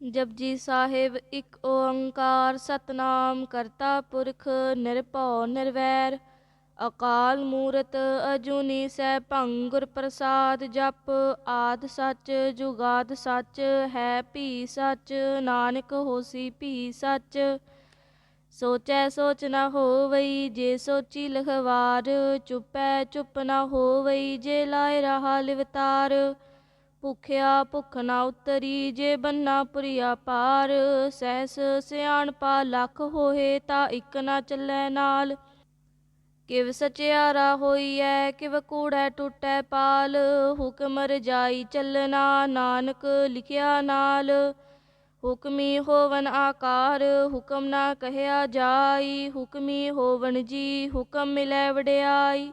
ਜਪਜੀ ਸਾਹਿਬ ਇੱਕ ਓੰਕਾਰ ਸਤਨਾਮ ਕਰਤਾ ਪੁਰਖ ਨਿਰਭਉ ਨਿਰਵੈਰ, ਅਕਾਲ ਮੂਰਤ ਅਜੂਨੀ ਸੈਭੰ ਭੰਗੁਰ ਪ੍ਰਸਾਦ ਜਪ, ਆਦ ਸੱਚ ਜੁਗਾਦ ਸੱਚ ਹੈ ਭੀ ਸੱਚ, ਨਾਨਕ ਹੋਸੀ ਭੀ ਸੱਚ। ਸੋਚੈ ਸੋਚ ਨਾ ਹੋਵਈ ਜੇ ਸੋਚੀ ਲਖਵਾਰ, ਚੁੱਪੈ ਚੁੱਪ ਨਾ ਹੋਵਈ ਜੇ ਲਾਇ ਰਹਾ ਲਿਵਤਾਰ। ਭੁਖਿਆ ਭੁਖ ਨਾ ਉਤਰੀ, ਜੇ ਬੰਨਾ ਪੁਰੀਆ ਪਾਰ, ਸਹਿਸ ਸਿਆਣਪਾ ਲੱਖ ਹੋਏ ਤਾਂ ਇੱਕ ਨਾ ਚੱਲੈ ਨਾਲ। ਕਿਵ ਸਚਿਆਰਾ ਹੋਈਐ, ਕਿਵ ਕੂੜੈ ਟੁੱਟੈ ਪਾਲ, ਹੁਕਮ ਰਜਾਈ ਚੱਲਣਾ ਨਾਨਕ ਲਿਖਿਆ ਨਾਲ। ਹੁਕਮੀ ਹੋਵਨ ਆਕਾਰ, ਹੁਕਮ ਨਾ ਕਹਿਆ ਜਾਈ, ਹੁਕਮੀ ਹੋਵਨ ਜੀ, ਹੁਕਮ ਮਿਲੈ ਵਡਿਆਈ।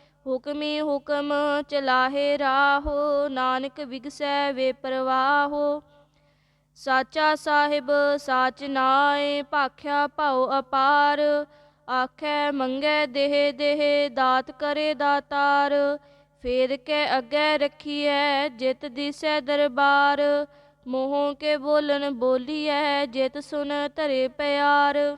ਹੁਕਮੀ ਹੁਕਮ ਚਲਾਹੇ ਰਾਹੋ, ਨਾਨਕ ਵਿਗਸੈ ਵੇ ਪ੍ਰਵਾਹੋ। ਸਾਚਾ ਸਾਹਿਬ, ਸਾਚ ਨਾਏ, ਭਾਖਿਆ ਭਾਉ ਅਪਾਰ। ਆਖੈ ਮੰਗੈ ਦੇਹ ਦੇਹ, ਦਾਤ ਕਰੇ ਦਾਤਾਰ। ਫੇਰ ਕੇ ਅੱਗੇ ਰਖੀਐ, ਜਿਤ ਦਿਸੈ ਦਰਬਾਰ। ਮੋਹ ਕੇ ਬੋਲਨ ਬੋਲੀਐ, ਜਿਤ ਸੁਨ ਧਰੇ ਪਿਆਰ।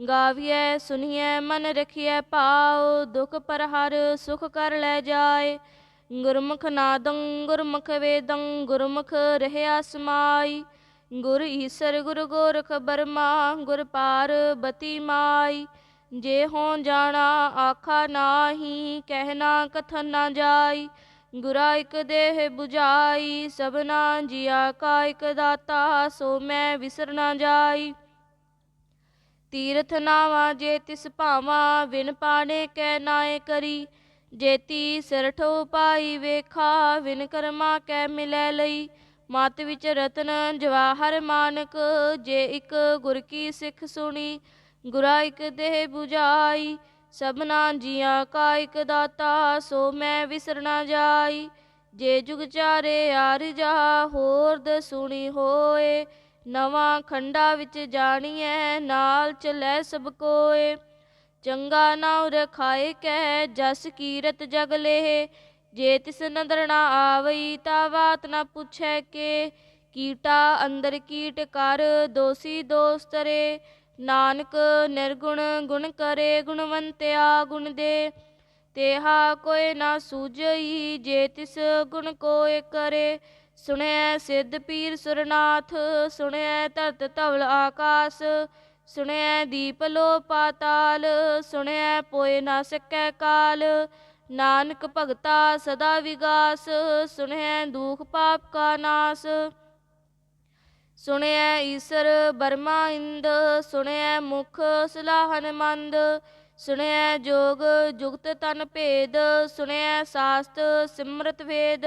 ਗਾਵੀਐ ਸੁਣੀਐ ਮਨ ਰਖੀਐ, ਭਾਉ, ਦੁਖ ਪਰ ਹਰ ਸੁਖ ਕਰ ਲੈ ਜਾਏ। ਗੁਰਮੁਖ ਨਾਦੰ, ਗੁਰਮੁਖ ਵੇਦੰ, ਗੁਰਮੁਖ ਰਹਿਆ ਸਮਾਈ। ਗੁਰ ਈਸਰ, ਗੁਰ ਗੋਰਖ ਬਰਮਾ, ਗੁਰ ਪਾਰਬਤੀ ਮਾਈ। ਜੇ ਹੋ ਜਾਣਾ ਆਖਾ ਨਾਹੀ ਕਹਿਣਾ ਕਥਨ ਨਾ ਜਾਈ। ਗੁਰਾ ਇਕ ਦੇਹ 부ਝਾਈ ਸਭਨਾ ਜੀਆ ਕਾ ਇਕ ਦਾਤਾ, ਸੋ ਮੈਂ ਵਿਸਰ ਨਾ ਜਾਈ। ਤੀਰਥ ਨਾਵਾ ਜੇ ਤਿਸ ਭਾਵਾ ਵਿਨ ਪਾਣੇ ਕੈ ਨਾਏ ਕਰੀ। ਜੇਤੀ ਸਿਰਠੋ ਪਾਈ ਵੇਖਾ ਵਿਨ ਕਰਮਾ ਕੈ ਮਿਲੈ ਲਈ। ਮਤ ਵਿੱਚ ਰਤਨ ਜਵਾਹਰ ਮਾਨਕ, ਜੇ ਇੱਕ ਗੁਰ ਕੀ ਸਿੱਖ ਸੁਣੀ, ਗੁਰਾ ਇਕ ਦੇਹ 부ਝਾਈ ਸਭਨਾ ਜੀਆਂ ਕਾ ਇਕ ਦਾਤਾ, ਸੋ ਮੈਂ ਵਿਸਰਨਾ ਜਾਈ। ਜੇ ਜੁਗ ਚਾਰੇ ਆਰ ਜਾ, ਹੋਰ ਦ ਸੁਣੀ ਹੋਏ। ਨਵਾਂ ਖੰਡਾ ਵਿੱਚ ਜਾਣੀਐ, ਨਾਲ ਚਲੈ ਸਭ ਕੋਏ। ਚੰਗਾ ਨਾਉ ਰਖਾਏ ਕਹਿ, ਜਸ ਕੀਰਤ ਜਗ ਲੇਹ। ਜੇ ਤਿਸ ਨਦਰ ਨਾ ਆਵਈ, ਤਾ ਬਾਤ ਨਾ ਪੁੱਛੈ ਕੇ। ਕੀਟਾ ਅੰਦਰ ਕੀਟ ਕਰ, ਦੋਸੀ ਦੋਸਤਰੇ ਨਾਨਕ ਨਿਰਗੁਣ ਗੁਣ ਕਰੇ, ਗੁਣਵੰਤਿਆ ਗੁਣ ਦੇ। ਤੇਹਾ ਕੋਇ ਨਾ ਸੂਝਈ, ਜੇ ਤਿਸ ਗੁਣ ਕੋਇ ਕਰੇ। ਸੁਣਿਐ ਸਿੱਧ ਪੀਰ ਸੁਰਨਾਥ ਸੁਣਿਐ ਧਰਤ ਧਵਲ ਆਕਾਸ ਸੁਣਿਐ ਦੀਪ ਲੋ ਪਾਤਾਲ ਸੁਣਿਐ ਪੋਇ ਨਾ ਸਕੈ ਕਾਲ, ਨਾਨਕ ਭਗਤਾ ਸਦਾ ਵਿਗਾਸ ਸੁਣਿਐ ਦੁਖ ਪਾਪ ਕਾ ਨਾਸ ਸੁਣਿਐ ਈਸਰ ਬਰਮਾ ਇੰਦ ਸੁਣਿਐ ਮੁਖ ਸਲਾਹਨ ਮੰਦ ਸੁਣਿਐ ਜੋਗ ਜੁਗਤ ਤਨ ਭੇਦ ਸੁਣਿਐ ਸਾਸਤ ਸਿਮਰਤ ਵੇਦ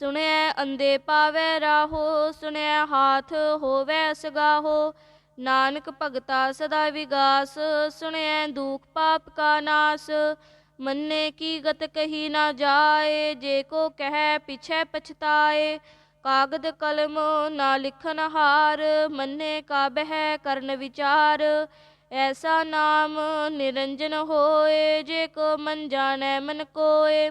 ਸੁਣਿਐ ਅੰਦੇ ਪਾਵੈ ਰਾਹੋ, ਸੁਣਿਐ ਹਾਥ ਹੋਵੈ ਸਗਾਹੋ। ਨਾਨਕ ਭਗਤਾ ਸਦਾ ਵਿਗਾਸ, ਸੁਣਿਐ ਦੁਖ ਪਾਪ ਕਾ ਨਾਸ। ਮੰਨੇ ਕੀ ਗਤ ਕਹੀ ਨਾ ਜਾਏ, ਜੇ ਕੋ ਕਹਿ ਪਿਛੈ ਪਛਤਾਏ। ਕਾਗਦ ਕਲਮ ਨਾ ਲਿਖਨ ਹਾਰ, ਮੰਨੇ ਕਾ ਬਹਿ ਕਰਨ ਵਿਚਾਰ। ਐਸਾ ਨਾਮ ਨਿਰੰਜਨ ਹੋਏ, ਜੇ ਕੋ ਮਨ ਜਾਣੈ ਮਨ ਕੋਏ।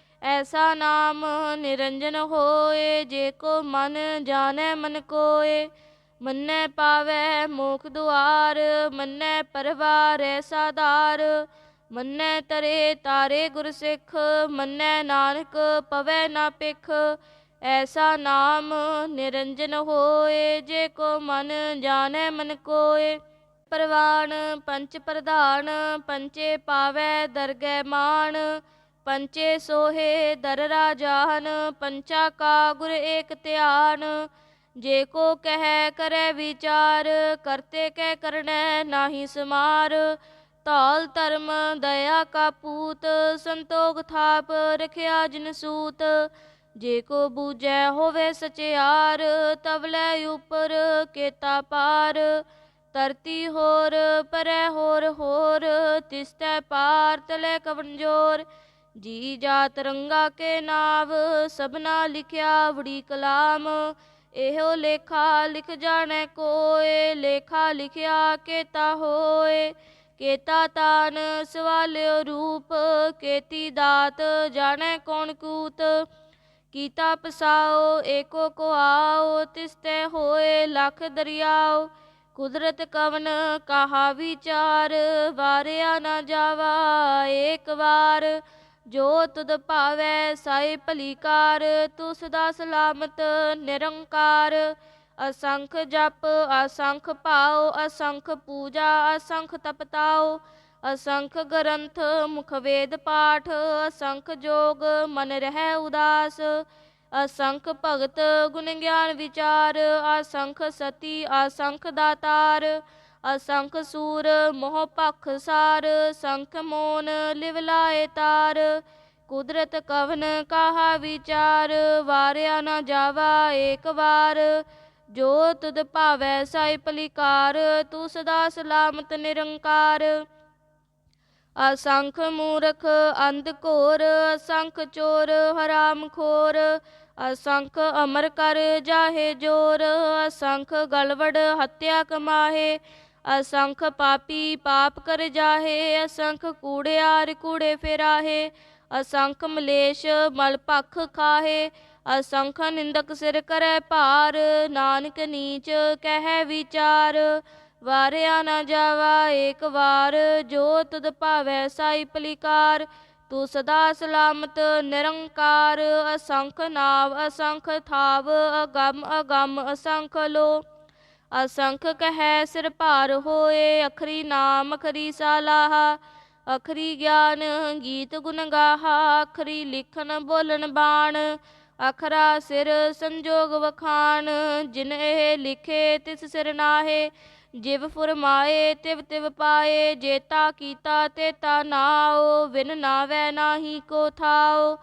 ਐਸਾ ਨਾਮ ਨਿਰੰਜਨ ਹੋਏ, ਜੇ ਕੋ ਮਨ ਜਾਣੈ ਮਨ ਕੋਏ। ਮੰਨੈ ਪਾਵੈ ਮੋਖ ਦੁਆਰ, ਮੰਨੈ ਪਰਵਾਰ ਸਾਧਾਰ ਮੰਨੈ ਤਰੇ ਤਾਰੇ ਗੁਰ ਸਿੱਖ, ਮੰਨੈ ਨਾਨਕ ਪਵੈ ਨਾ ਪਿਖ ਐਸਾ ਨਾਮ ਨਿਰੰਜਨ ਹੋਏ, ਜੇ ਕੋ ਮਨ ਜਾਣੈ ਮਨ ਕੋਏ। ਪ੍ਰਵਾਨ ਪੰਚ ਪ੍ਰਧਾਨ, ਪੰਚੇ ਪਾਵੈ ਦਰਗਹਿ ਮਾਨ ਪੰਚੇ ਸੋਹੇ ਦਰ ਰਾਜਾਨ, ਪੰਚਾ ਕਾ ਗੁਰ ਏਕ ਧਿਆਨ। ਜੇ ਕੋ ਕਹਿ ਕਰੈ ਵਿਚਾਰ, ਕਰਤੇ ਕਹਿ ਕਰਨੈ ਨਾਹੀ ਸਮਾਰ। ਤਾਲ ਧਰਮ ਦਇਆ ਕਾ ਪੂਤ, ਸੰਤੋਖ ਥਾਪ ਰਖਿਆ ਜਿਨ ਸੂਤ। ਜੇ ਕੋ ਬੂਝੈ ਹੋਵੇ ਸਚਿਆਰ, ਤਵਲੇ ਉਪਰ ਕੇਤਾ ਪਾਰ। ਧਰਤੀ ਹੋਰ, ਪਰੈ ਹੋਰ ਹੋਰ, ਤਿਸਤੈ ਪਾਰ, ਤਲੇ ਕਵਨ ਜੋਰ। ਜੀ ਜਾ ਰੰਗਾ ਕੇ ਨਾਵ, ਸਭਨਾ ਲਿਖਿਆ ਵੜੀ ਕਲਾਮ। ਇਹੋ ਲੇਖਾ ਲਿਖ ਜਾਣੈ ਕੋਏ, ਲੇਖਾ ਲਿਖਿਆ ਕੇਤਾ ਹੋਏ। ਕੇਤਾ ਤਾਨ ਸਵਾਲਿਓ ਰੂਪ, ਕੇਤੀ ਦਾਤ ਜਾਣੈ ਕੌਣ ਕੂਤ। ਕੀਤਾ ਪਸਾਓ, ਏਕੋ ਕੋ ਆਓ ਤਿਸਤੇ ਹੋਏ ਲਖ ਦਰਿਆਓ। ਕੁਦਰਤ ਕਵਨ ਕਹਾ ਵਿਚਾਰ, ਵਾਰਿਆ ਨਾ ਜਾਵਾ ਏਕ ਵਾਰ। ਜੋ ਤੁਧ ਭਾਵੈ ਸਾਈ ਭਲੀ ਕਾਰ ਤੂੰ ਸਦਾ ਸਲਾਮਤ ਨਿਰੰਕਾਰ। ਅਸੰਖ ਜਪ, ਅਸੰਖ ਭਾਉ, ਅਸੰਖ ਪੂਜਾ, ਅਸੰਖ ਤਪਤਾਉ। ਅਸੰਖ ਗ੍ਰੰਥ, ਮੁਖ ਵੇਦ ਪਾਠ, ਅਸੰਖ ਜੋਗ, ਮਨ ਰਹਿ ਉਦਾਸ। ਅਸੰਖ ਭਗਤ, ਗੁਣ ਗਿਆਨ ਵਿਚਾਰ, ਅਸੰਖ ਸਤੀ, ਅਸੰਖ ਦਾਤਾਰ। ਅਸੰਖ ਸੂਰ, ਮੋਹ ਪਖ ਸਾਰ, ਸੰਖ ਮੋਨ ਲਿਵ ਲਾਏ ਤਾਰ। ਕੁਦਰਤ ਕਵਨ ਕਾਹਾ ਵਿਚਾਰ, ਵਾਰਿਆ ਨਾ ਜਾਵਾ ਏਕ ਵਾਰ। ਜੋ ਤੁਧ ਭਾਵੈ ਸਾਈ ਭਲੀਕਾਰ ਤੂੰ ਸਦਾ ਸਲਾਮਤ ਨਿਰੰਕਾਰ। ਅਸੰਖ ਮੂਰਖ ਅੰਧ ਘੋਰ, ਅਸੰਖ ਚੋਰ ਹਰਾਮ ਖੋਰ। ਅਸੰਖ ਅਮਰ ਕਰ ਜਾਹੇ ਜੋਰ, ਅਸੰਖ ਗਲਵੜ ਹੱਤਿਆ ਕਮਾਹੇ। ਅਸੰਖ ਪਾਪੀ ਪਾਪ ਕਰ ਜਾਹੇ, ਅਸੰਖ ਕੂੜਿਆਰ ਕੂੜੇ ਫੇਰਾਹੇ, ਅਸੰਖ ਮਲੇਸ਼ ਮਲ ਭਖ ਖਾਹੇ, ਅਸੰਖ ਨਿੰਦਕ ਸਿਰ ਕਰੈ ਭਾਰ, ਨਾਨਕ ਨੀਚ ਕਹਿ ਵਿਚਾਰ, ਵਾਰਿਆ ਨਾ ਜਾਵਾ ਏਕ ਵਾਰ, ਜੋ ਤੁਧ ਭਾਵੈ ਸਾਈ ਭਲੀਕਾਰ ਤੂੰ ਸਦਾ ਸਲਾਮਤ ਨਿਰੰਕਾਰ, ਅਸੰਖ ਨਾਵ ਅਸੰਖ ਥਾਵ, ਅਗੰਮ ਅਗੰਮ ਅਸੰਖ ਲੋ। ਅਸੰਖ ਕਹੈ ਸਿਰ ਭਾਰ ਹੋਏ, ਅਖਰੀ ਨਾਮ, ਅਖਰੀ ਸਾਲਾਹਾ, ਅਖਰੀ ਗਿਆਨ ਗੀਤ ਗੁਣ ਗਾਹਾ ਅਖਰੀ ਲਿਖਣ ਬੋਲਣ ਬਾਣ, ਅਖਰਾ ਸਿਰ ਸੰਜੋਗ ਵਖਾਣ, ਜਿਨ ਇਹ ਲਿਖੇ ਤਿਸ ਸਿਰ ਨਾਹੇ, ਜਿਵ ਫੁਰਮਾਏ ਤਿਵ ਤਿਵ ਪਾਏ ਜੇਤਾ ਕੀਤਾ ਤੇਤਾ ਨਾਉ, ਵਿਨ ਨਾਵੈ ਨਾਹੀ ਕੋ ਥਾਉ,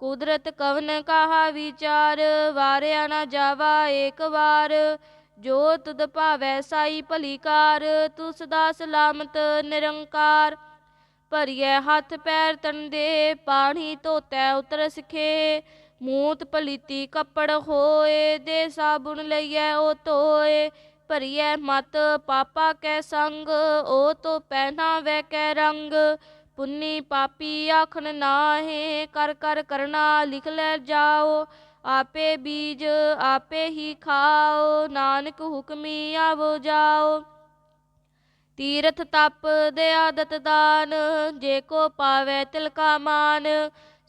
ਕੁਦਰਤ ਕਵਨ ਕਾਹਾ ਵਿਚਾਰ, ਵਾਰਿਆ ਨਾ ਜਾਵਾ ਏਕ ਵਾਰ ਜੋ ਤੁਧ ਭਾਵੈ ਸਾਈ ਭਲੀਕਾਰ ਤੂੰ ਸਦਾ ਸਲਾਮਤ ਨਿਰੰਕਾਰ। ਭਰੀਐ ਹੱਥ ਪੈਰ ਤੰਦੇ ਪਾਣੀ ਧੋਤੈ ਉਤਰ ਸਿਖੇ। ਮੂਤ ਪਲੀਤੀ ਕੱਪੜ ਹੋਏ, ਦੇ ਸਾਬੁਣ ਲਈਐ ਉਹ ਧੋਏ। ਭਰੀਐ ਮਤ ਪਾਪਾ ਕੈ ਸੰਗ ਉਹ ਤੋ ਪਹਿਨਾਵੈ ਕੈ ਰੰਗ। ਪੁੰਨੀ ਪਾਪੀ ਆਖਣ ਨਾਹੇ, ਕਰ ਕਰ ਕਰਨਾ ਲਿਖ ਲੈ ਜਾਓ। ਆਪੇ ਬੀਜ ਆਪੇ ਹੀ ਖਾਓ, ਨਾਨਕ ਹੁਕਮੀ ਆਵੋ ਜਾਓ। ਤੀਰਥ ਤਪ ਦੇ ਆਦਤ ਦਾਨ, ਜੇ ਕੋ ਪਾਵੇ ਤਿਲ ਕਾ ਮਾਨ।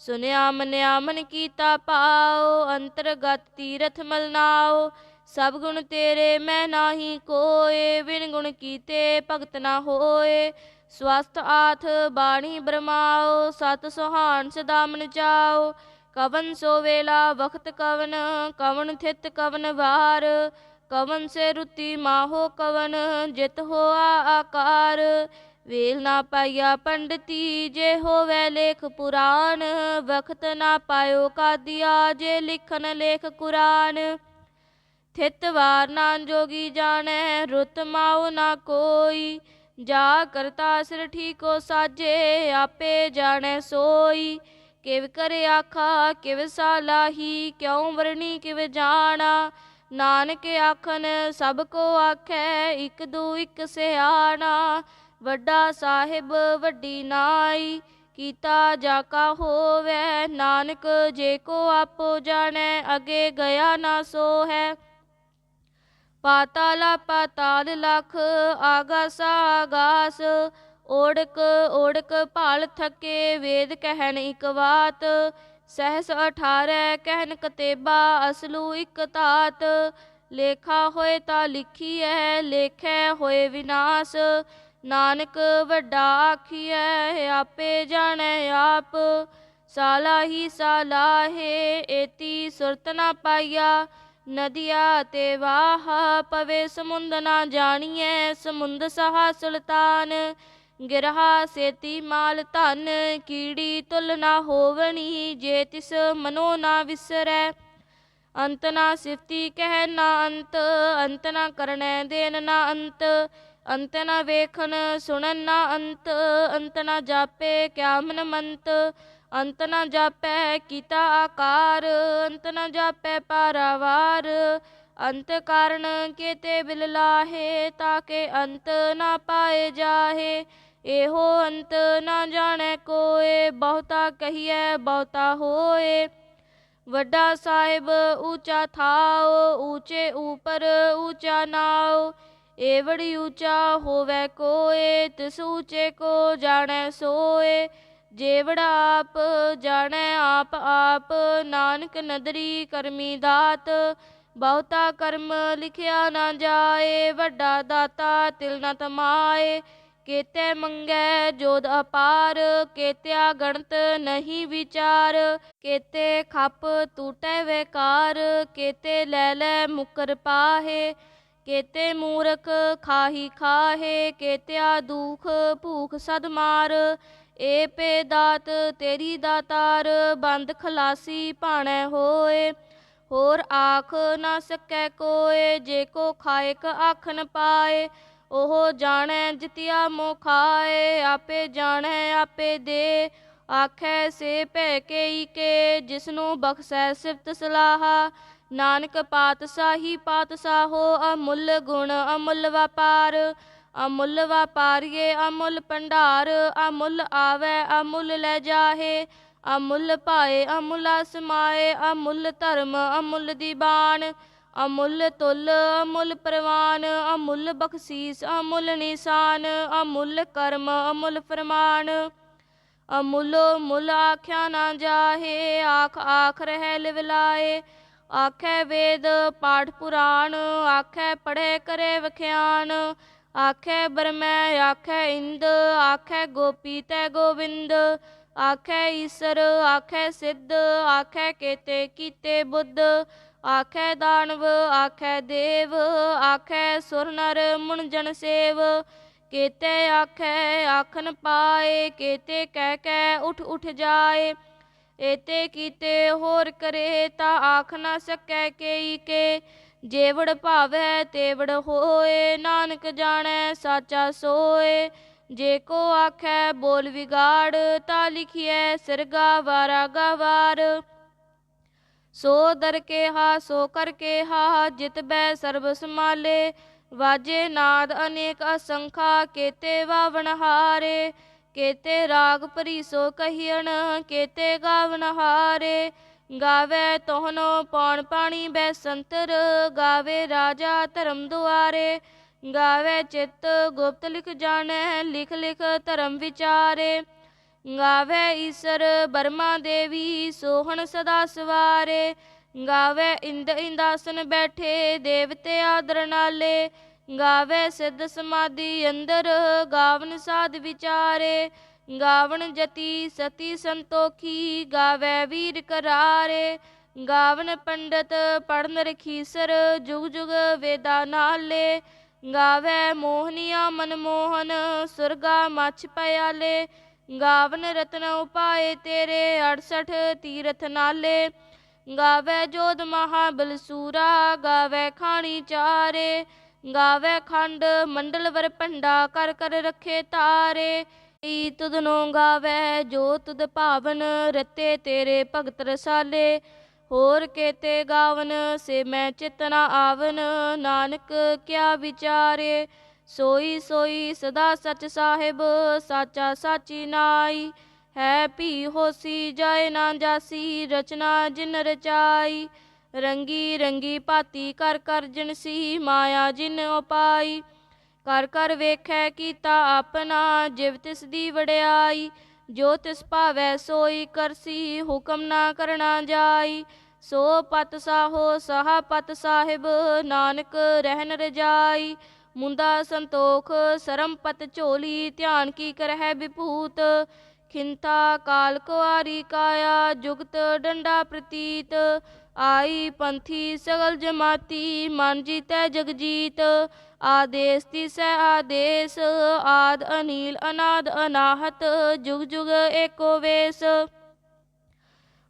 ਸੁਨਿਆ ਮਨਿਆ ਮਨ ਕੀਤਾ ਪਾਓ ਅੰਤਰਗਤ ਤੀਰਥ ਮਲਨਾਓ ਸਭ ਗੁਣ ਤੇਰੇ ਮੈਂ ਨਾਹੀ ਕੋਏ, ਬਿਨ ਗੁਣ ਕੀਤੇ ਭਗਤ ਨਾ ਹੋਏ। ਸਵਸਤ ਆਥ ਬਾਣੀ ਬਰਮਾਓ ਸਤ ਸੁਹਾਨ ਸਦਾ ਮਨ ਚਾਓ ਕਵਨ ਸੋ ਵੇਲਾ ਵਖਤ ਕਵਨ ਕਵਨ ਥਿਤ ਕਵਨ ਵਾਰ। ਕਵਨ ਸੇ ਰੁਤੀ ਮਾਹੋ ਕਵਨ, ਜਿਤ ਹੋਆ ਆਕਾਰ। ਵੇਲ ਨਾ ਪਾਇਆ ਪੰਡਤੀ, ਜੇ ਹੋਵੇ ਲੇਖ ਪੁਰਾਨ ਵਖਤ ਨਾ ਪਾਇਓ ਕਾਦੀਆ, ਜੇ ਲਿਖਨ ਲੇਖ ਕੁਰਾਨ। ਥਿਤ ਵਾਰ ਨਾਨ ਜੋਗੀ ਜਾਣੈ, ਰੁਤ ਮਾਉ ਨਾ ਕੋਈ। ਜਾ ਕਰਤਾ ਸਿਰ ਠੀਕੋ ਸਾਜੇ, ਆਪੇ ਜਾਣੈ ਸੋਈ। ਕਿਵ ਕਰੇ ਆਖਾ, ਕਿਵ ਸਾਲਾਹੀ, ਕਿਉ ਵਰਣੀ ਕਿਵ ਜਾਣਾ? ਨਾਨਕ ਆਖਨ, ਸਭ ਕੋ ਆਖੈ, ਇਕ ਦੂ ਇਕ ਸਿਆਣਾ। ਵੱਡਾ ਸਾਹਿਬ, ਵੱਡੀ ਨਾਈ, ਕੀਤਾ ਜਾ ਕਾ ਹੋਵੇ। ਨਾਨਕ ਜੇ ਕੋ ਆਪੋ ਜਾਣੈ, ਅਗੇ ਗਿਆ ਨਾ ਸੋ ਹੈ ਪਾਤਾਲਾ ਪਾਤਾਲ ਲਖ, ਆਗਾਸ ਆਗਾਸ ਓੜਕ ਓੜਕ ਭਾਲ ਥਕੇ ਵੇਦ ਕਹਿਣ ਇਕ ਬਾਤ ਸਹਸ 18 ਕਹਿਨ ਕਤੇਬਾ ਅਸਲੂ ਇਕ ਤਾਤ, ਲੇਖਾ ਹੋਏ ਤਾਂ ਲਿਖੀਐ, ਲੇਖੈ ਹੋਏ ਵਿਨਾਸ਼, ਨਾਨਕ ਵੱਡਾ ਆਖੀਐ, ਆਪੇ ਜਾਣੈ ਆਪ, ਸਾਲਾ ਹੀ ਸਾਲਾਹੇ ਏਤੀ ਸੁਰਤ ਨਾ ਪਾਈਆ ਨਦੀਆ ਤੇ ਵਾਹ, ਪਵੇ ਸਮੁੰਦ ਨਾ ਜਾਣੀਐ, ਸਮੁੰਦ ਸਹਾ ਸੁਲਤਾਨ ਗਿਰਹਾ ਸੇਤੀ ਮਾਲ ਧਨ, ਕੀੜੀ ਤੁਲ ਨਾ ਹੋਵਣੀ, ਜੇ ਤਿਸ ਮਨੋ ਨਾ ਵਿਸਰੈ। ਅੰਤ ਨਾ ਸਿਫਤੀ ਕਹਿ ਨਾ ਅੰਤ ਅੰਤ ਨਾ ਕਰਨੈ ਦੇਨ ਨਾ ਅੰਤ। ਅੰਤ ਨਾ ਵੇਖਣ ਸੁਣਨ ਨਾ ਅੰਤ ਅੰਤ ਨਾ ਜਾਪੇ ਕਿਆ ਮਨ ਮੰਤ। ਅੰਤ ਨਾ ਜਾਪੈ ਕੀਤਾ ਆਕਾਰ, ਅੰਤ ਨਾ ਜਾਪੈ ਪਾਰਾਵਾਰ। ਅੰਤ ਕਾਰਨ ਕੇਤੇ ਬਿਲ ਲਾਹੇ ਤਾਕੇ ਅੰਤ ਨਾ ਪਾਏ ਜਾਹੇ। ਇਹੋ ਅੰਤ ਨਾ ਜਾਣੈ ਕੋਏ, ਬਹੁਤਾ ਕਹੀਐ, ਬਹੁਤਾ ਹੋਏ। ਵੱਡਾ ਸਾਹਿਬ ਊਚਾ ਥਾਓ ਊਚੇ ਉਪਰ ਊਚਾ ਨਾਓ ਏਵੜੀ ਊਚਾ ਹੋਵੇ ਕੋਏ, ਤਿਸ ਊਚੇ ਕੋ ਜਾਣੈ ਸੋਏ। ਜੇਵੜਾ ਆਪ ਜਾਣੈ, ਆਪ ਆਪ ਨਾਨਕ ਨਦਰੀ ਕਰਮੀ ਦਾਤ। ਬਹੁਤਾ ਕਰਮ ਲਿਖਿਆ ਨਾ ਜਾਏ, ਵੱਡਾ ਦਾਤਾ ਤਿਲ ਨਾ ਤਮਾਏ। ਕੇਤੇ ਮੰਗੈ ਜੋਦ ਅਪਾਰ, ਕੇਤਿਆ ਗਣਤ ਨਹੀਂ ਵਿਚਾਰ, ਕੇਤੇ ਖੱਪ ਟੂਟੈ ਵੇਕਾਰ, ਕੇਤੇ ਲੈ ਲੈ ਮੁਕਰ ਪਾਹੇ, ਕੇਤੇ ਮੂਰਖ ਖਾਹੀ ਖਾਹੇ, ਕੇਤਿਆ ਦੁਖ ਭੂਖ ਸਦ ਮਾਰ, ਏ ਪੇ ਦਾਤ ਤੇਰੀ ਦਾਤਾਰ, ਬੰਦ ਖਲਾਸੀ ਭਾਣੈ ਹੋਏ, ਹੋਰ ਆਖ ਨਾ ਸਕੈ ਕੋਏ, ਜੇ ਕੋ ਖਾਇਕ ਆਖਨ ਪਾਏ ਉਹ ਜਾਣੈ ਜਿਤਿਆ ਮੋ ਖਾਏ ਆਪੇ ਜਾਣੈ, ਆਪੇ ਦੇ। ਆਖੈ, ਸੇ ਭੈ ਕੇਈ ਕੇ, ਜਿਸਨੂੰ ਬਖਸ਼ੈ ਸਿਫਤ ਸਲਾਹਾ। ਨਾਨਕ ਪਾਤਸ਼ਾਹੀ ਪਾਤਸ਼ਾਹੋ, ਅਮੁੱਲ ਗੁਣ ਅਮੁੱਲ ਵਪਾਰ। ਅਮੁੱਲ ਵਪਾਰੀਏ, ਅਮੁੱਲ ਭੰਡਾਰ। ਅਮੁੱਲ ਆਵੈ, ਅਮੁੱਲ ਲੈ ਜਾਹੇ। ਅਮੁੱਲ ਭਾਏ, ਅਮੁੱਲ ਸਮਾਏ ਅਮੁੱਲ ਧਰਮ, ਅਮੁੱਲ ਦੀਬਾਨ ਅਮੁੱਲ ਤੁਲ, ਅਮੁੱਲ ਪ੍ਰਵਾਨ, ਅਮੁੱਲ ਬਖਸ਼ੀਸ, ਅਮੁੱਲ ਨਿਸ਼ਾਨ, ਅਮੁੱਲ ਕਰਮ, ਅਮੁੱਲ ਫਰਮਾਨ। ਅਮੁੱਲ, ਮੁੱਲ ਆਖਿਆ ਨਾ ਜਾਹੇ, ਆਖ ਆਖ ਰਹਿ ਲਿਵਲਾਏ ਆਖੈ ਵੇਦ ਪਾਠ ਪੁਰਾਣ, ਆਖੈ ਪੜ੍ਹੇ ਕਰੇ ਵਖਿਆਨ। ਆਖੈ ਬਰਮੈ ਆਖੈ ਇੰਦ, ਆਖੈ ਗੋਪੀ ਤੈ ਗੋਵਿੰਦ। ਆਖੈ ਈਸਰ, ਆਖੈ ਸਿੱਧ, ਆਖੈ ਕੇਤੇ ਕੀਤੇ ਬੁੱਧ। ਆਖੈ ਦਾਨਵ, ਆਖੈ ਦੇਵ, ਆਖੈ ਸੁਰ ਨਰ ਮੁਨ ਸੇਵ। ਕੇਤੇ ਆਖੈ, ਆਖਨ ਪਾਏ, ਕੇਤੇ ਕਹਿ ਕਹਿ ਉਠ ਉਠ ਜਾਏ। ਏਤੇ ਕੀਤੇ ਹੋਰ ਕਰੇ ਤਾਂ ਆਖ ਨਾ ਸਕੈ ਕੇਈ ਕੇ। ਜੇਵੜ ਭਾਵੈ ਤੇਵੜ ਹੋਏ, ਨਾਨਕ ਜਾਣੈ ਸਾਚਾ ਸੋਏ। ਜੇ ਕੋ ਆਖੈ ਬੋਲ ਵਿਗਾੜ, ਤਾਂ ਲਿਖਿਐ ਸਰਗਾ ਵਾਰਾ ਗਵਾਰ। ਸੋ ਦਰ ਕੇ ਹਾ, ਸੋ ਕਰ ਕੇ ਹਾ, ਜਿਤ ਬੈ ਸਰਬ ਸਮਾਲੇ ਵਾਜੇ ਨਾਦ ਅਨੇਕ ਅਸੰਖਾ, ਕੇਤੇ ਵਾਵਣ ਹਾਰੇ। ਕੇਤੇ ਰਾਗ ਭਰੀ ਸੋ ਕਹੀਣ ਕੇਤੇ ਗਾਵਨ ਹਾਰੇ। ਗਾਵੇ ਤੋਹਨੋ ਪੌਣ ਪਾਣੀ ਬੈ ਸੰਤਰ, ਗਾਵੇ ਰਾਜਾ ਧਰਮ ਦੁਆਰੇ। ਗਾਵੇ ਚਿੱਤ ਗੁਪਤ ਲਿਖ ਜਾਣੈ, ਲਿਖ ਲਿਖ ਧਰਮ ਵਿਚਾਰੇ। ਗਾਵੇ ਈਸਰ ਬਰਮਾ ਦੇਵੀ, ਸੋਹਣ ਸਦਾ ਸਵਾਰੇ। ਗਾਵੇ ਇੰਦ ਇੰਦਾਸਨ ਬੈਠੇ, ਦੇਵਤੇ ਆਦਰ ਨਾਲੇ। ਗਾਵੇ ਸਿੱਧ ਸਮਾਧੀ ਅੰਦਰ, ਗਾਵਨ ਸਾਧ ਵਿਚਾਰੇ। ਗਾਵਨ ਜਤੀ ਸਤੀ ਸੰਤੋਖੀ, ਗਾਵੇ ਵੀਰ ਕਰਾਰੇ। ਗਾਵਨ ਪੰਡਤ ਪੜਨ ਰਖੀਸਰ, ਜੁਗ ਜੁਗ ਵੇਦਾ ਨਾਲੇ। ਗਾਵੇ ਮੋਹਨੀਆ ਮਨਮੋਹਨ, ਸੁਰਗਾ ਮਛ ਪਿਆਲੇ। ਗਾਵਨ ਰਤਨ ਉਪਾਏ ਤੇਰੇ 68 ਤੀਰਥ ਨਾਲੇ। ਗਾਵੇ ਜੋਧ ਮਹਾਬਲ ਬਲਸੂਰਾ, ਗਾਵੇ ਖਾਣੀ ਚਾਰੇ। ਗਾਵੇ ਖੰਡ ਮੰਡਲ ਵਰ ਭੰਡਾ, ਕਰ ਕਰ ਰੱਖੇ ਤਾਰੇ। ਈ ਤੁਧ ਨੂੰ ਗਾਵੇ, ਜੋ ਤੁਧ ਭਾਵਨ, ਰਤੇ ਤੇਰੇ ਭਗਤ ਰਸਾਲੇ। ਹੋਰ ਕੇਤੇ ਗਾਵਨ, ਸੇ ਮੈਂ ਚਿਤਨਾ ਆਵਨ, ਨਾਨਕ ਕਿਆ ਵਿਚਾਰੇ। ਸੋਈ ਸੋਈ ਸਦਾ ਸਚ ਸਾਹਿਬ, ਸਾਚਾ ਸਾਚੀ ਨਾਈ। ਹੈ ਭੀ ਹੋਸੀ, ਜਾਏ ਨਾ ਜਾਸੀ, ਰਚਨਾ ਜਿਨ ਰਚਾਈ। ਰੰਗੀ ਰੰਗੀ ਭਾਤੀ, ਕਰ ਕਰ ਜਿਨਸੀ ਮਾਇਆ ਜਿਨ ਉਪਾਈ। ਕਰ ਕਰ ਵੇਖੈ ਕੀਤਾ ਆਪਣਾ, ਜਿਵ ਤਿਸ ਦੀ ਵਡਿਆਈ। ਜੋ ਤਿਸ ਭਾਵੈ ਸੋਈ ਕਰਸੀ ਹੁਕਮ ਨਾ ਕਰਨਾ ਜਾਈ। ਸੋ ਪਤ ਸਾਹੋ, ਸਾਹ ਪਤ ਸਾਹਿਬ, ਨਾਨਕ ਰਹਿਨ ਰਜਾਈ। ਮੁੰਦਾ ਸੰਤੋਖ, ਸਰਮਪਤ ਝੋਲੀ, ਧਿਆਨ ਕੀ ਕਰਹਿ ਵਿਭੂਤ। ਖਿੰਤਾ ਕਾਲ ਕੁਆਰੀ ਕਾਇਆ, ਜੁਗਤ ਡੰਡਾ ਪ੍ਰਤੀਤ। ਆਈ ਪੰਥੀ ਸਗਲ ਜਮਾਤੀ, ਮਨ ਜੀਤੈ ਜਗਜੀਤ। ਆਦੇਸ ਤਿਸੈ ਆਦੇਸ, ਆਦ ਅਨੀਲ, ਅਨਾਦ ਅਨਾਹਤ, ਜੁਗ ਜੁਗ ਏਕੋ ਵੇਸ।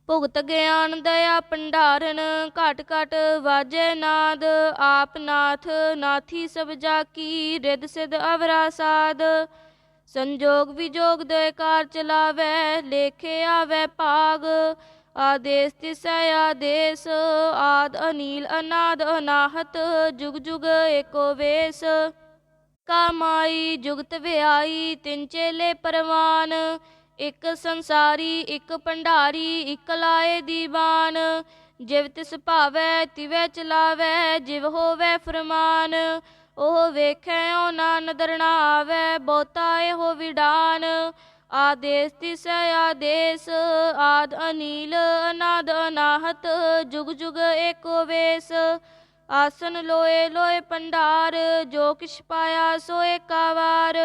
ਭੁਗਤ ਗਿਆਨ ਦਇਆ ਭੰਡਾਰਨ, ਘਟ ਘਟ ਵਾਜੈ ਨਾਦ, ਆਪ ਨਾਥ, ਨਾਥੀ ਸਭ ਜਾ ਕੀ ਰਿਦ ਸਿਧ ਅਵਰਾ ਸਾਧ। ਸੰਜੋਗ ਵਿਜੋਗ ਦੇ ਕਾਰ ਚਲਾਵੈ, ਲੇਖੇ ਆਵੈ ਭਾਗ। ਆਦੇਸ ਤਿਸੈ ਆਦੇਸ, ਆਦ ਅਨੀਲ ਅਨਾਦ ਅਨਾਹਤ, ਜੁਗ ਜੁਗ ਏਕੋ ਵੇਸ। ਕਾਮਾਈ ਜੁਗਤ ਵਿਆਈ, ਤਿੰਨ ਚੇਲੇ ਪਰਵਾਨ। ਇੱਕ ਸੰਸਾਰੀ, ਇੱਕ ਭੰਡਾਰੀ, ਇਕ ਲਾਏ ਦੀਵਾਨ। ਜਿਵ ਤਿਸ ਭਾਵੈ, ਤਿਵੈ ਚਲਾਵੈ, ਜਿਵ ਹੋਵੈ ਫਰਮਾਨ। ਉਹ ਵੇਖੈ ਉਹ ਨਾ ਨਦਰ ਨਾ ਆਵੈ ਬਹੁਤਾ ਇਹੋ ਵਿਡਾਨ। ਆਦੇਸ ਤਿਸੈ ਆਦੇਸ, ਆਦ ਅਨੀਲ, ਅਨਾਦ ਅਨਾਹਤ, ਜੁਗ ਜੁਗ ਏਕੋ ਵੇਸ। ਆਸਨ ਲੋਏ ਲੋਏ ਪੰਡਾਰ ਜੋ ਕਿਛ ਪਾਇਆ ਸੋ ਏਕਾਵਾਰ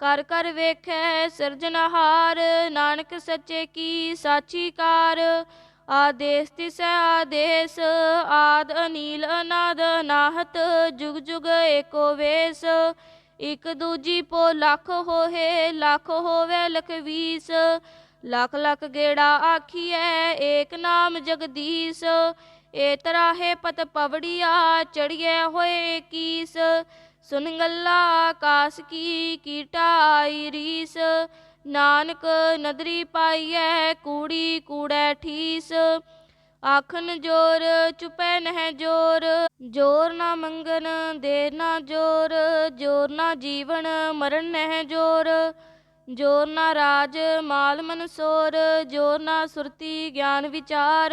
ਕਰ ਕਰ ਵੇਖੈ ਸਿਰਜਨਹਾਰ ਨਾਨਕ ਸੱਚੇ ਕੀ ਸਾਚੀ ਕਾਰ ਆਦੇਸ ਤਿਸੈ ਆਦੇਸ, ਆਦ ਅਨੀਲ ਅਨਾਦ ਅਨਾਹਤ ਜੁਗ ਜੁਗ ਏਕੋ ਵੇਸ। ਇਕ ਦੂਜੀ ਪੋ ਲੱਖ ਹੋਏ ਲੱਖ ਹੋਵੇ ਲਖ ਵੀਸ ਲੱਖ ਲੱਖ ਗੇੜਾ ਆਖੀਐ, ਏਕ ਨਾਮ ਜਗਦੀਸ਼। ਏ ਤਰਾਹੇ ਪਤ ਪਵੜੀਆ ਚੜੀਏ ਹੋਏ ਕੀਸ ਸੁਨ ਗੱਲਾ ਆਕਾਸ ਕੀ ਕੀਟਾ ਆਈ ਰੀਸ। ਨਾਨਕ ਨਦਰੀ ਪਾਈਐ, ਕੂੜੀ ਕੂੜੈ ਠੀਸ। ਆਖਨ ਜੋਰ, ਚੁਪੈ ਨਹਿ ਜੋਰ। ਜੋਰ ਨਾ ਮੰਗਨ ਦੇਰ ਨਾ ਜੋਰ। ਜੋਰ ਨਾ ਜੀਵਨ, ਮਰਨ ਨਹਿ ਜੋਰ। ਜੋਰ ਨਾ ਰਾਜ, ਮਾਲ ਮਨਸੋਰ ਜੋਰ ਨਾ ਸੁਰਤੀ, ਗਿਆਨ ਵਿਚਾਰ।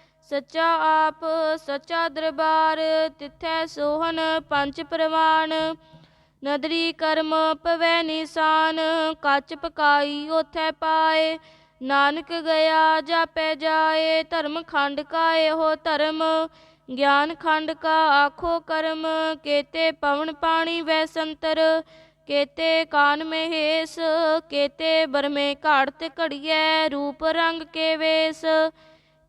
ਸੱਚਾ ਆਪ, ਸੱਚਾ ਦਰਬਾਰ, ਤਿਥੈ ਸੋਹਣ ਪੰਜ ਪ੍ਰਵਾਨ। ਨਦਰੀ ਕਰਮ ਪਵੈ ਨਿਸ਼ਾਨ, ਕੱਚ ਪਕਾਈ ਉਥੈ ਪਾਏ। ਨਾਨਕ ਗਿਆ ਜਾਪੈ ਜਾਏ, ਧਰਮ ਖੰਡ ਕਾ ਇਹੋ ਧਰਮ। ਗਿਆਨ ਖੰਡ ਕਾ ਆਖੋ ਕਰਮ, ਕੇਤੇ ਪਵਨ ਪਾਣੀ ਵੈ ਸੰਤਰ। ਕੇਤੇ ਕਾਨ ਮਹੇਸ, ਕੇਤੇ ਬਰਮੇ ਘਾੜਤ ਘੜੀਐ, ਰੂਪ ਰੰਗ ਕੇ ਵੇਸ।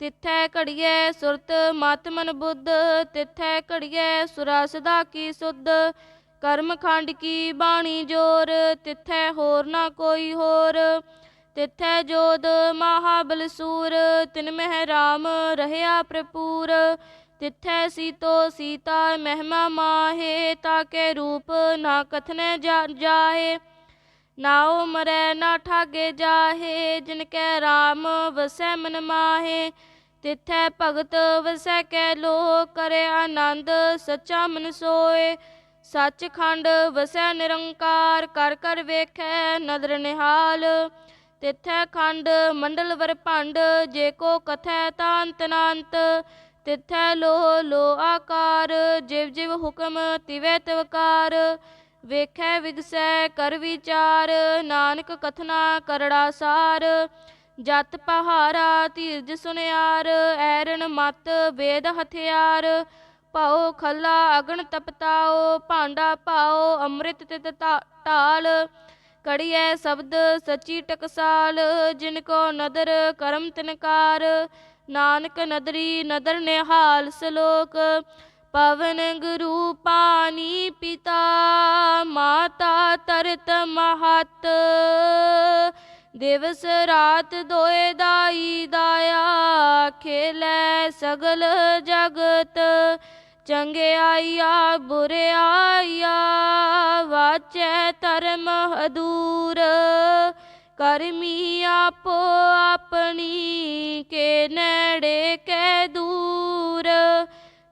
ਤਿਥੈ ਘੜੀਐ ਸੁਰਤ ਮਤ ਮਨ ਬੁੱਧ, ਤਿਥੈ ਘੜੀਐ ਸੁਰਾ ਸਦਾ ਕੀ ਸੁਧ। ਕਰਮ ਖੰਡ ਕੀ ਬਾਣੀ ਜੋਰ, ਤਿਥੈ ਹੋਰ ਨਾ ਕੋਈ ਹੋਰ। ਤਿਥੈ ਜੋਦ ਮਹਾਬਲ ਸੂਰ ਤਿਨ ਮਹਿ ਰਾਮ ਰਹਿਆ ਪ੍ਰਪੂਰ ਤਿਥੈ ਸੀਤੋ ਸੀਤਾ ਮਹਿਮਾ ਮਾਹੇ, ਤਾਕੇ ਰੂਪ ਨਾ ਕਥਨੇ ਜਾ ਜਾਹੇ ਨਾਉ ਮਰੈ ਨਾ ਠਾਗੇ ਜਾਹੇ, ਜਿਨ ਕੈ ਰਾਮ ਵਸੈ ਮਨ ਮਾਹੇ। ਤਿਥੈ ਭਗਤ ਵਸੈ ਕੈ ਲੋ ਕਰੇ ਆਨੰਦ ਸੱਚਾ ਮਨ ਸੋਏ। ਸੱਚਖੰਡ ਵਸੈ ਨਿਰੰਕਾਰ, ਕਰ ਕਰ ਵੇਖੈ ਨਦਰ ਨਿਹਾਲ। ਤਿਥੈ ਖੰਡ ਮੰਡਲ ਵਰ ਭੰਡ, ਜੇ ਕੋ ਕਥੈ ਤਾਂ ਅੰਤ ਤਿਥੈ ਲੋ ਲੋ ਆਕਾਰ, ਜਿਵ ਜਿਵ ਹੁਕਮ ਤਿਵੈ ਤਿਵਕਾਰ। ਵੇਖੈ ਵਿਗਸੈ ਕਰ ਵਿਚਾਰ, ਨਾਨਕ ਕਥਨਾ ਕਰੜਾ ਸਾਰ। ਜਤ ਪਹਾਰਾ ਧੀਰਜ ਸੁਨਿਆਰ ਐਰਨ ਮਤ ਵੇਦ ਹਥਿਆਰ। ਪਾਓ ਖੱਲਾ ਅਗਨ ਤਪਤਾਓ, ਭਾਂਡਾ ਪਾਓ ਅੰਮ੍ਰਿਤ ਤਿਤ ਢਾਲ। ਕੜੀਐ ਸ਼ਬਦ ਸਚੀ ਟਕਸਾਲ, ਜਿਨ ਕੋ ਨਦਰ ਕਰਮ ਤਿਨਕਾਰ। ਨਾਨਕ ਨਦਰੀ ਨਦਰ ਨਿਹਾਲ ਸਲੋਕ। ਪਵਨ ਗੁਰੂ ਪਾਣੀ ਪਿਤਾ, ਮਾਤਾ ਤਰਤ ਮਹਤ। ਦਿਵਸ ਰਾਤ ਦੋਏ ਦਾਈ ਦਾਇਆ, ਖੇਲੇ ਸਗਲ ਜਗਤ। ਚੰਗਿਆਈਆ ਬੁਰਿਆਈਆ ਵਾਚੈ ਧਰਮ ਹਦੂਰ ਕਰਮੀ ਆਪੋ ਆਪਣੀ, ਕੇ ਨੇੜੇ ਕੈ ਦੂਰ।